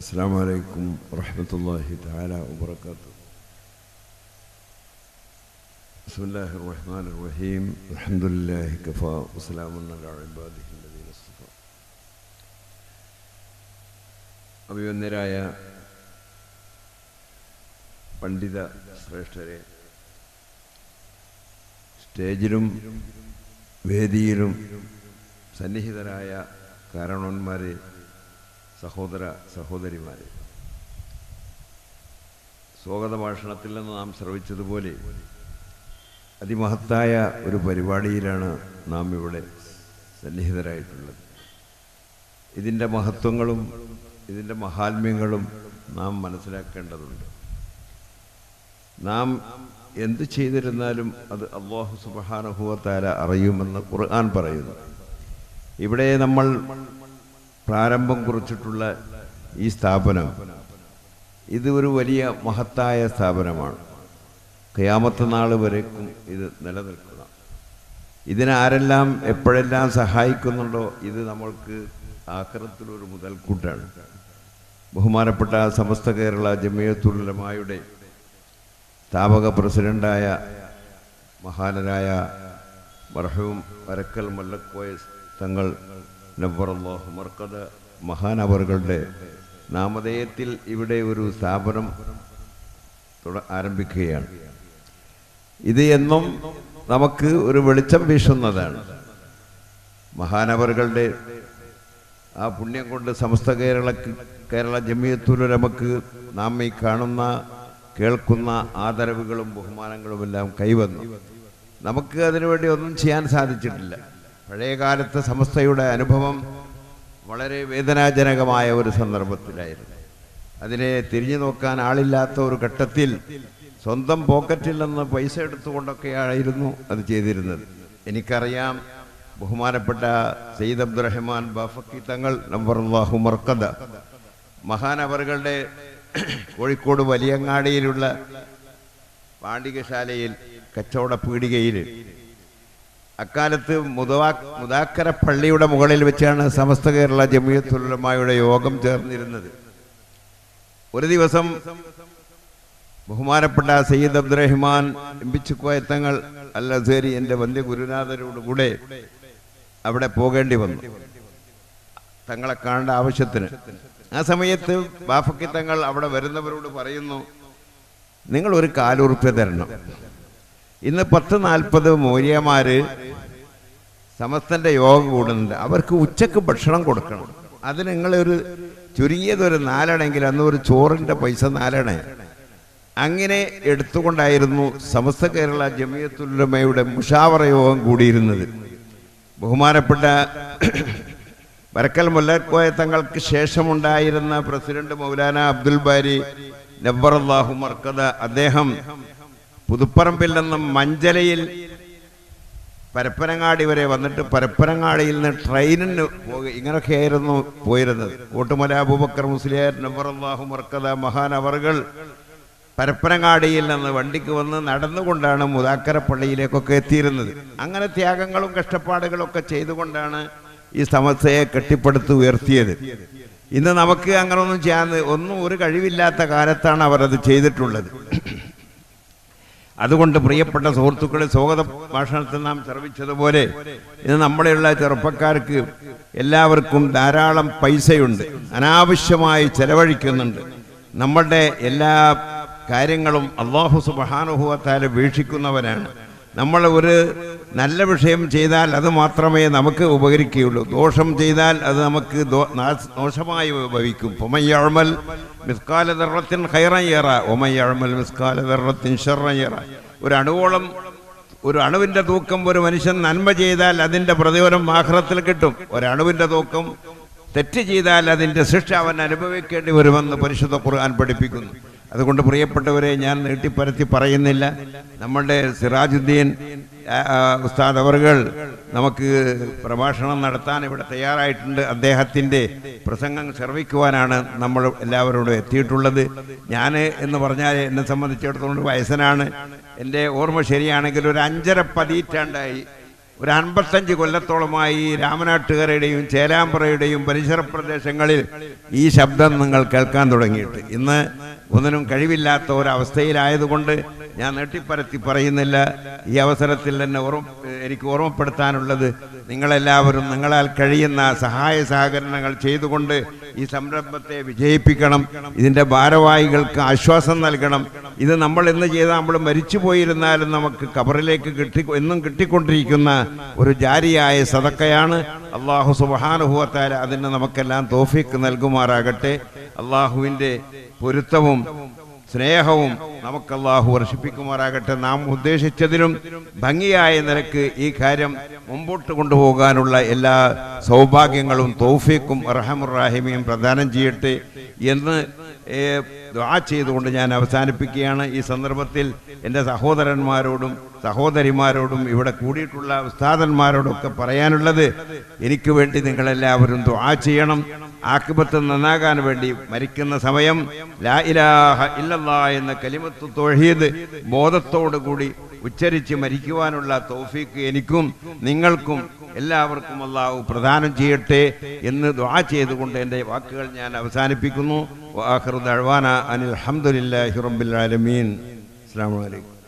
السلام عليكم ورحمة الله تعالى وبركاته بسم الله الرحمن الرحيم الحمد لله كفى وسلام على عباده الذين اصطفى അഭിവന്യരായ പണ്ഡിത ശ്രേഷ്ഠരെ സ്റ്റേജിലും വേദിയിലും സന്നിഹിതരായ കാരണവന്മാരെ സഹോദര സഹോദരിമാരെ. സ്വാഗത ഭാഷണത്തിൽ നിന്ന് നാം ശ്രവിച്ചതുപോലെ അതിമഹത്തായ ഒരു പരിപാടിയിലാണ് നാം ഇവിടെ സന്നിഹിതരായിട്ടുള്ളത്. ഇതിന്റെ മഹത്വങ്ങളും ഇതിന്റെ മഹാത്മ്യങ്ങളും നാം മനസ്സിലാക്കേണ്ടതുണ്ട്. നാം എന്ത് ചെയ്തിരുന്നാലും അത് അള്ളാഹു സുബാനുഭവത്താല അറിയുമെന്ന് ഖുർആൻ പറയുന്നു. ഇവിടെ നമ്മൾ പ്രാരംഭം കുറിച്ചിട്ടുള്ള ഈ സ്ഥാപനം ഇത് ഒരു വലിയ മഹത്തായ സ്ഥാപനമാണ്. കയാമത്ത നാൾ വരേക്കും ഇത് നിലനിൽക്കുക ഇതിനാരെല്ലാം എപ്പോഴെല്ലാം സഹായിക്കുന്നുണ്ടോ ഇത് നമ്മൾക്ക് ആക്രത്തിലൊരു മുതൽക്കൂട്ടാണ്. ബഹുമാനപ്പെട്ട സമസ്ത കേരള ജമിയത്തുലമായുടെ സ്ഥാപക പ്രസിഡന്റായ മഹാനരായ മർഹവും വരക്കൽ മല്ലക്കോയ തങ്ങൾ നബ്ബറല്ലാഹു മർക്കദ. മഹാനവറുകളുടെ നാമധേയത്തിൽ ഇവിടെ ഒരു സ്ഥാപനം ആരംഭിക്കുകയാണ്. ഇത് എന്നും നമുക്ക് ഒരു വെളിച്ചം വീശുന്നതാണ്. മഹാനവറുകളുടെ ആ പുണ്യം കൊണ്ട് സമസ്ത കേരള കേരള ജമിയത്തുലമക്ക് നാം ഈ കാണുന്ന കേൾക്കുന്ന ആദരവുകളും ബഹുമാനങ്ങളുമെല്ലാം കൈവന്നു. നമുക്ക് അതിനുവേണ്ടി ഒന്നും ചെയ്യാൻ സാധിച്ചിട്ടില്ല. പഴയ കാലത്തെ സമസ്തയുടെ അനുഭവം വളരെ വേദനാജനകമായ ഒരു സന്ദർഭത്തിലായിരുന്നു. അതിനെ തിരിഞ്ഞു നോക്കാൻ ആളില്ലാത്ത ഒരു ഘട്ടത്തിൽ സ്വന്തം പോക്കറ്റിൽ നിന്ന് പൈസ എടുത്തുകൊണ്ടൊക്കെയായിരുന്നു അത് ചെയ്തിരുന്നത്. എനിക്കറിയാം ബഹുമാനപ്പെട്ട സയ്യിദ് അബ്ദുറഹ്മാൻ ബാഫക്കി തങ്ങൾ നമ്പർ അള്ളാഹു മർക്കദ മഹാനവറുകളുടെ കോഴിക്കോട് വലിയങ്ങാടിയിലുള്ള പാണ്ഡികശാലയിൽ കച്ചവട പീടികയിൽ അക്കാലത്ത് മുതവാ മുതാക്കര പള്ളിയുടെ മുകളിൽ വെച്ചാണ് സമസ്ത കേരള ജമിയത്തുലമായുടെ യോഗം ചേർന്നിരുന്നത്. ഒരു ദിവസം ബഹുമാനപ്പെട്ട സയ്യിദ് അബ്ദുറഹിമാൻ എംപിച്ചുക്കോയത്തങ്ങൾ അൽ അസേരി എന്റെ വന്ധ്യ ഗുരുനാഥരോടുകൂടെ അവിടെ പോകേണ്ടി വന്നു. തങ്ങളെ കാണേണ്ട ആവശ്യത്തിന്. ആ സമയത്ത് ബാഫക്കി തങ്ങൾ അവിടെ വരുന്നവരോട് പറയുന്നു നിങ്ങൾ ഒരു കാലുറുപ്യ തരണം. ഇന്ന് പത്ത് നാൽപ്പത് മൂര്യമാര് സമസ്തന്റെ യോഗം കൂടുന്നുണ്ട്. അവർക്ക് ഉച്ചയ്ക്ക് ഭക്ഷണം കൊടുക്കണം. അത് നിങ്ങളൊരു ചുരുങ്ങിയതൊരു നാലണെങ്കിൽ അന്ന് ഒരു ചോറിന്റെ പൈസ നാലണ. അങ്ങനെ എടുത്തുകൊണ്ടായിരുന്നു സമസ്ത കേരള ജമിയത്തുല്ലമയുടെ മുഷാവറ യോഗം കൂടിയിരുന്നത്. ബഹുമാനപ്പെട്ട വരക്കൽ മുല്ലക്കോയ തങ്ങൾക്ക് ശേഷമുണ്ടായിരുന്ന പ്രസിഡന്റ് മൗലാന അബ്ദുൽ ബാരി നബ്ബറല്ലാഹു മർക്കദ അദ്ദേഹം പുതുപ്പറമ്പിൽ നിന്നും മഞ്ചലയിൽ പരപ്പനങ്ങാടി വരെ വന്നിട്ട് പരപ്പനങ്ങാടിയിൽ നിന്ന് ട്രെയിനിന് ഇങ്ങനെയൊക്കെ ആയിരുന്നു പോയിരുന്നത്. കൂട്ടുമല അബൂബക്കർ മുസ്ലിയാർ മർക്കത മഹാൻ അവർകൾ പരപ്പനങ്ങാടിയിൽ നിന്ന് വണ്ടിക്ക് വന്ന് നടന്നുകൊണ്ടാണ് മുതാക്കര പള്ളിയിലേക്കൊക്കെ എത്തിയിരുന്നത്. അങ്ങനെ ത്യാഗങ്ങളും കഷ്ടപ്പാടുകളൊക്കെ ചെയ്തുകൊണ്ടാണ് ഈ സമസ്യയെ കെട്ടിപ്പടുത്ത് ഉയർത്തിയത്. ഇന്ന് നമുക്ക് അങ്ങനൊന്നും ചെയ്യാൻ ഒന്നും ഒരു കഴിവില്ലാത്ത കാലത്താണ് അവരത് ചെയ്തിട്ടുള്ളത്. അതുകൊണ്ട് പ്രിയപ്പെട്ട സുഹൃത്തുക്കളെ സ്വാഗത. ഭാഷണത്തിൽ നാം ശ്രമിച്ചതുപോലെ ഇന്ന് നമ്മളെയുള്ള ചെറുപ്പക്കാർക്ക് എല്ലാവർക്കും ധാരാളം പൈസയുണ്ട്. അനാവശ്യമായി ചെലവഴിക്കുന്നുണ്ട്. നമ്മളുടെ എല്ലാ കാര്യങ്ങളും അള്ളാഹു സുബാനുഭവത്താൽ വീക്ഷിക്കുന്നവനാണ്. നമ്മൾ ഒരു നല്ല വിഷയം ചെയ്താൽ അത് മാത്രമേ നമുക്ക് ഉപകരിക്കുകയുള്ളൂ. ദോഷം ചെയ്താൽ അത് നമുക്ക് ദോഷമായി ഭവിക്കും. പൊമയ്യഴമൽ മിസ്കാല ദർറത്തിൻ ഹൈറയ്യറ ഒമയ്യഴമൽ മിസ്കാല ദർറത്തിൻ ഷെറയ്യറ ഒരു അണുവോളം ഒരു അണുവിന്റെ തൂക്കം ഒരു മനുഷ്യൻ നന്മ ചെയ്താൽ അതിന്റെ പ്രതിഫലം ആഹ്റത്തിൽ കിട്ടും. ഒരണുവിന്റെ തൂക്കം തെറ്റ് ചെയ്താൽ അതിന്റെ ശിക്ഷ അവൻ അനുഭവിക്കേണ്ടി വരുമെന്ന് പരിശുദ്ധ ഖുർആൻ പഠിപ്പിക്കുന്നു. അതുകൊണ്ട് പ്രിയപ്പെട്ടവരെ ഞാൻ നീട്ടിപ്പരത്തി പറയുന്നില്ല. നമ്മളുടെ സിറാജുദ്ദീൻ ഉസ്താദ് അവർകൾ നമുക്ക് പ്രഭാഷണം നടത്താൻ ഇവിടെ തയ്യാറായിട്ടുണ്ട്. അദ്ദേഹത്തിന്റെ പ്രസംഗം ശ്രവിക്കുവാനാണ് നമ്മൾ എല്ലാവരോടും എത്തിയിട്ടുള്ളത്. ഞാൻ എന്ന് പറഞ്ഞാൽ എന്നെ സംബന്ധിച്ചിടത്തോളം വയസ്സനാണ്. എന്റെ ഓർമ്മ ശരിയാണെങ്കിൽ ഒരു അഞ്ചര പതിറ്റാണ്ടായി. ഒരു അൻപത്തഞ്ച് കൊല്ലത്തോളമായി രാമനാട്ടുകരയുടെയും ചേലാമ്പ്രയുടെയും പരിസര പ്രദേശങ്ങളിൽ ഈ ശബ്ദം നിങ്ങൾ കേൾക്കാൻ തുടങ്ങിയിട്ട്. ഇന്ന് ഒന്നിനും കഴിവില്ലാത്ത ഒരവസ്ഥയിലായതുകൊണ്ട് ഞാൻ നെട്ടിപ്പരത്തി പറയുന്നില്ല. ഈ അവസരത്തിൽ തന്നെ ഓർമ്മ എനിക്ക് ഓർമ്മപ്പെടുത്താനുള്ളത് നിങ്ങളെല്ലാവരും നിങ്ങളാൽ കഴിയുന്ന സഹായ സഹകരണങ്ങൾ ചെയ്തുകൊണ്ട് ഈ സംരംഭത്തെ വിജയിപ്പിക്കണം. ഇതിന്റെ ഭാരവാഹികൾക്ക് ആശ്വാസം നൽകണം. ഇത് നമ്മൾ എന്ന് ചെയ്താൽ നമ്മൾ മരിച്ചു പോയിരുന്നാലും നമുക്ക് കബറിലേക്ക് കിട്ടി എന്നും കിട്ടിക്കൊണ്ടിരിക്കുന്ന ഒരു ജാരിയായ സതക്കയാണ്. അള്ളാഹു സുബാനുഭവത്താൽ അതിന് നമുക്കെല്ലാം തോഫിക്ക് നൽകുമാറാകട്ടെ. അള്ളാഹുവിന്റെ പൊരുത്തവും സ്നേഹവും നമുക്ക് അള്ളാഹു വർഷിപ്പിക്കുമാറാകട്ടെ. നാം ഉദ്ദേശിച്ചതിലും ഭംഗിയായ നിലയ്ക്ക് ഈ കാര്യം മുമ്പോട്ട് കൊണ്ടുപോകാനുള്ള എല്ലാ സൗഭാഗ്യങ്ങളും തോഫീക്കും അർഹമുറാഹിമിയും പ്രദാനം ചെയ്യട്ടെ. എന്ന് ദുആ ചെയ്തുകൊണ്ട് ഞാൻ അവസാനിപ്പിക്കുകയാണ്. ഈ സന്ദർഭത്തിൽ എന്റെ സഹോദരന്മാരോടും സഹോദരിമാരോടും ഇവിടെ കൂടിയിട്ടുള്ള ഉസ്താദന്മാരോടൊക്കെ പറയാനുള്ളത് എനിക്ക് വേണ്ടി നിങ്ങളെല്ലാവരും ദുആ ചെയ്യണം. ആക്കിബത്ത് നന്നാകാൻ വേണ്ടി മരിക്കുന്ന സമയം ലാ ഇലാഹ ഇല്ലല്ലാ എന്ന കലിമത്ത് തൊഴിയത് ബോധത്തോടു കൂടി ഉച്ചരിച്ച് മരിക്കുവാനുള്ള തോഫിക്ക് എനിക്കും നിങ്ങൾക്കും എല്ലാവർക്കും അള്ളാഹു പ്രദാനം ചെയ്യട്ടെ എന്ന് ദുആ ചെയ്തുകൊണ്ട് എന്റെ വാക്കുകൾ ഞാൻ അവസാനിപ്പിക്കുന്നു. അനിൽ അലഹമുല്ലാഹി റബ്ബിൽ ആലമീൻ. അസ്സലാമു അലൈക്കും.